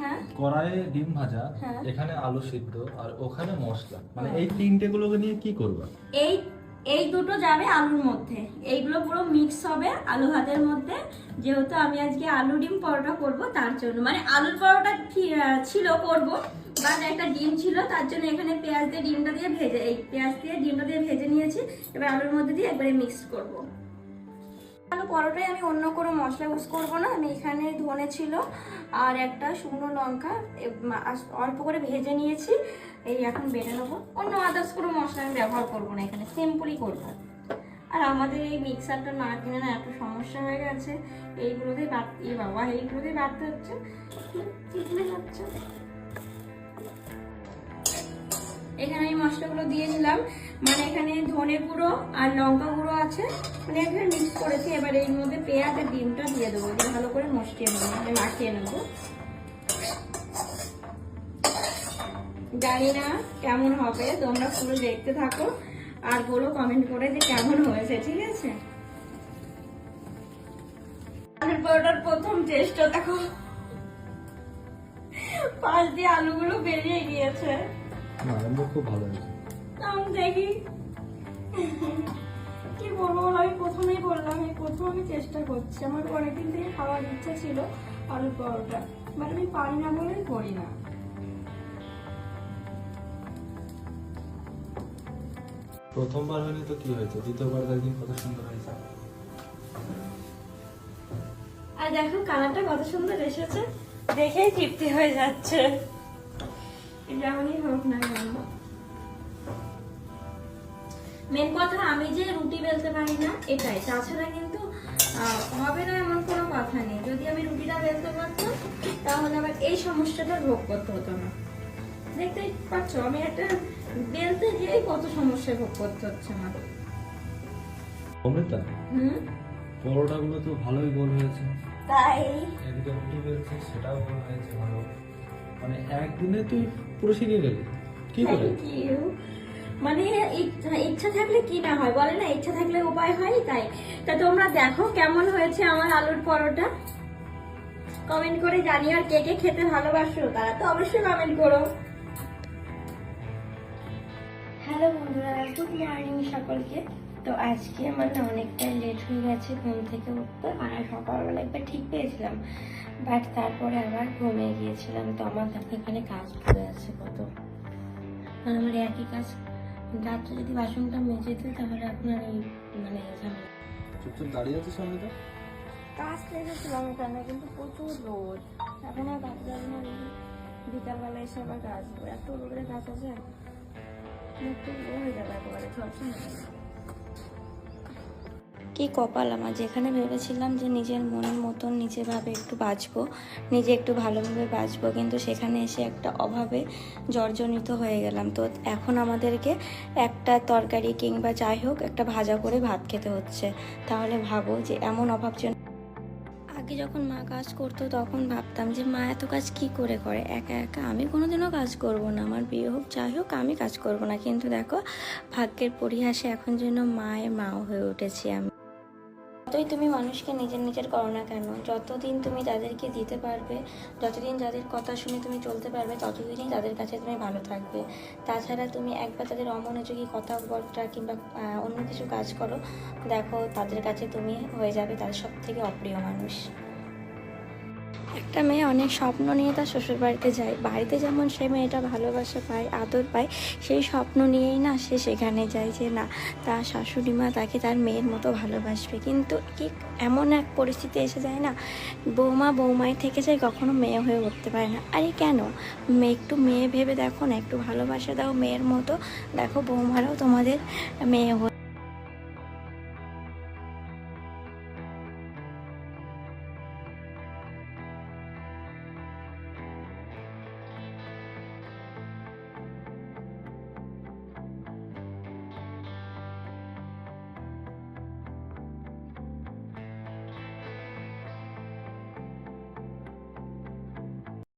হ্যাঁ। কড়াইয়ে ডিম ভাজা হ্যাঁ। এখানে আলু সিদ্ধ আর ওখানে মশলা। মানে হ্যাঁ। এই তিনটে গুলোকে নিয়ে কি করবা? এই এই দুটো যাবে আলুর মধ্যে। এইগুলো পুরো মিক্স হবে আলু ভাতের মধ্যে। যেহেতু আমি আজকে আলু ডিম পরোটা করব তার জন্য। মানে আলুর পরোটা ছিল করব বাট একটা ডিম ছিল তার জন্য এখানে পেঁয়াজ দিয়ে ডিমটা দিয়ে ভেজে এই পেঁয়াজ দিয়ে ডিমটা দিয়ে ভেজে নিয়েছি। এবার আলুর মধ্যে দিয়ে একবারে মিক্স করব। আলু পরোটায় আমি অন্য কোনো মশলা ইউজ করব না। আমি এখানে ধনে ছিল আর একটা শুকনো লঙ্কা অল্প করে ভেজে নিয়েছি। এই এখন বেটে নেব। অন্য আদার্স কোনো মশলা আমি ব্যবহার করব না এখানে সিম্পলই করব। আর আমাদের এই মিক্সারটা না কিনে না, এত সমস্যা হয়ে গেছে। এইগুলোতেই বাট এ বাবা এইগুলোতেই বাড়তে হচ্ছে যাচ্ছে এখানে আমি মশলাগুলো দিয়ে দিলাম। মানে এখানে ধনে গুঁড়ো আর লঙ্কা গুঁড়ো আছে। মানে এখানে মিক্স করেছি। এবার এর মধ্যে পেঁয়াজ আর ডিমটা দিয়ে দেবো। ভালো করে মশিয়ে নেব। মানে মাখিয়ে নেব। জানি না কেমন হবে। তোমরা পুরো দেখতে থাকো। আর বলো কমেন্ট করে যে কেমন হয়েছে, ঠিক আছে? প্রথম টেস্টটা দেখো। পাশ দিয়ে আলুগুলো বেরিয়ে গিয়েছে। না আমার খুব ভালো হয়েছে দেখি। কি বলব আমি প্রথমেই বললাম এই প্রথম আমি চেষ্টা করছি। আমার অনেকদিন থেকে খাওয়ার ইচ্ছা ছিল আলুর পরোটা মানে আমি পারি না বলেই করি না। প্রথমবার হয়নি তো কি হয়েছে? দ্বিতীয়বার দেখি কত সুন্দর হয়েছে। আর দেখো কালারটা কত সুন্দর এসেছে। দেখেই তৃপ্তি হয়ে যাচ্ছে। যেমনই হোক না কেন। মেন কথা আমি যে রুটি বেলতে পারি না এটাই। তাছাড়া কিন্তু হবে না এমন কোনো কথা নেই। যদি আমি রুটিটা বেলতে পারতাম তাহলে আবার এই সমস্যাটা ভোগ করতে হতো না। দেখতেই পাচ্ছ আমি একটা বেলতে গিয়েই কত সমস্যা ভোগ করতে হচ্ছে আমার। অমৃতা? হুম? পরোটাগুলো তো ভালোই গোল হয়েছে। তাই? বেলছে সেটাও গোল হয়েছে ভালো। মানে একদিনে তুই পুরো শিখে গেলি কি করে মানে ইচ্ছা ইচ্ছা থাকলে কি না হয়? বলে না ইচ্ছা থাকলে উপায় হয় তাই। তা তোমরা দেখো কেমন হয়েছে আমার আলুর পরোটা। কমেন্ট করে জানিও আর কে কে খেতে ভালোবাসো তারা তো অবশ্যই কমেন্ট করো। হ্যালো বন্ধুরা গুড মর্নিং সকলকে। তো আজকে আমার না অনেকটাই লেট হয়ে গেছে ঘুম থেকে উঠতে আর সকালবেলা একবার ঠিক পেয়েছিলাম। বাট তারপরে আবার ঘুমিয়ে গিয়েছিলাম তো আমার দেখো এখানে কাজ পড়ে আছে কত। আর আমার একই কাজ। রাত্রে যদি বাসনটা মেজে দিই তাহলে আপনার এই মানে চুপচাপ দাঁড়িয়ে আছিস অমৃতা কাজ লেগেছিলাম এখানে কিন্তু প্রচুর রোদ। এখন আর কাজ যাবে না বিকালবেলা এসে আবার কাজ। এত রোদের কাজ আছে। মুখ হয়ে যাবে একেবারে ঝলসে যাবে। কি কপাল আমার? যেখানে ভেবেছিলাম যে নিজের মনের মতন নিজেভাবে একটু বাঁচবো, নিজে একটু ভালোভাবে বাঁচবো, কিন্তু সেখানে এসে একটা অভাবে জর্জরিত হয়ে গেলাম। তো এখন আমাদেরকে একটা তরকারি কিংবা যাই হোক একটা ভাজা করে ভাত খেতে হচ্ছে। তাহলে ভাবো যে এমন অভাব আগে যখন মা কাজ করতো তখন ভাবতাম যে মা এত কাজ কি করে করে? একা একা আমি কোনোদিনও কাজ করব না। আমার বিয়ে হোক, যাই হোক, আমি কাজ করব না। কিন্তু দেখো, ভাগ্যের পরিহাসে এখন যেন মায়ের মাও হয়ে উঠেছি আমি। যতই তুমি মানুষকে নিজের নিজের করো না কেন, যতদিন তুমি তাদেরকে দিতে পারবে, যতদিন যাদের কথা শুনে তুমি চলতে পারবে, ততদিনই তাদের কাছে তুমি ভালো থাকবে। তাছাড়া তুমি একবার তাদের অমনোযোগী কথাবার্তা কিংবা অন্য কিছু কাজ করো, দেখো তাদের কাছে তুমি হয়ে যাবে তাদের সব থেকে অপ্রিয় মানুষ। একটা মেয়ে অনেক স্বপ্ন নিয়ে তার শ্বশুর বাড়িতে যায়। বাড়িতে যেমন সে মেয়েটা ভালোবাসা পায়, আদর পায়, সেই স্বপ্ন নিয়েই না সে সেখানে যায় যে না, তার শাশুড়ি মা তাকে তার মেয়ের মতো ভালোবাসবে। কিন্তু কি এমন এক পরিস্থিতি এসে যায় না, বৌমা বৌমাই থেকে যায় কখনো মেয়ে হয়ে উঠতে পারে না। আরে কেন? মেয়ে একটু মেয়ে ভেবে দেখো না, একটু ভালোবাসা দাও মেয়ের মতো। দেখো বৌমারাও তোমাদের মেয়ে হয়ে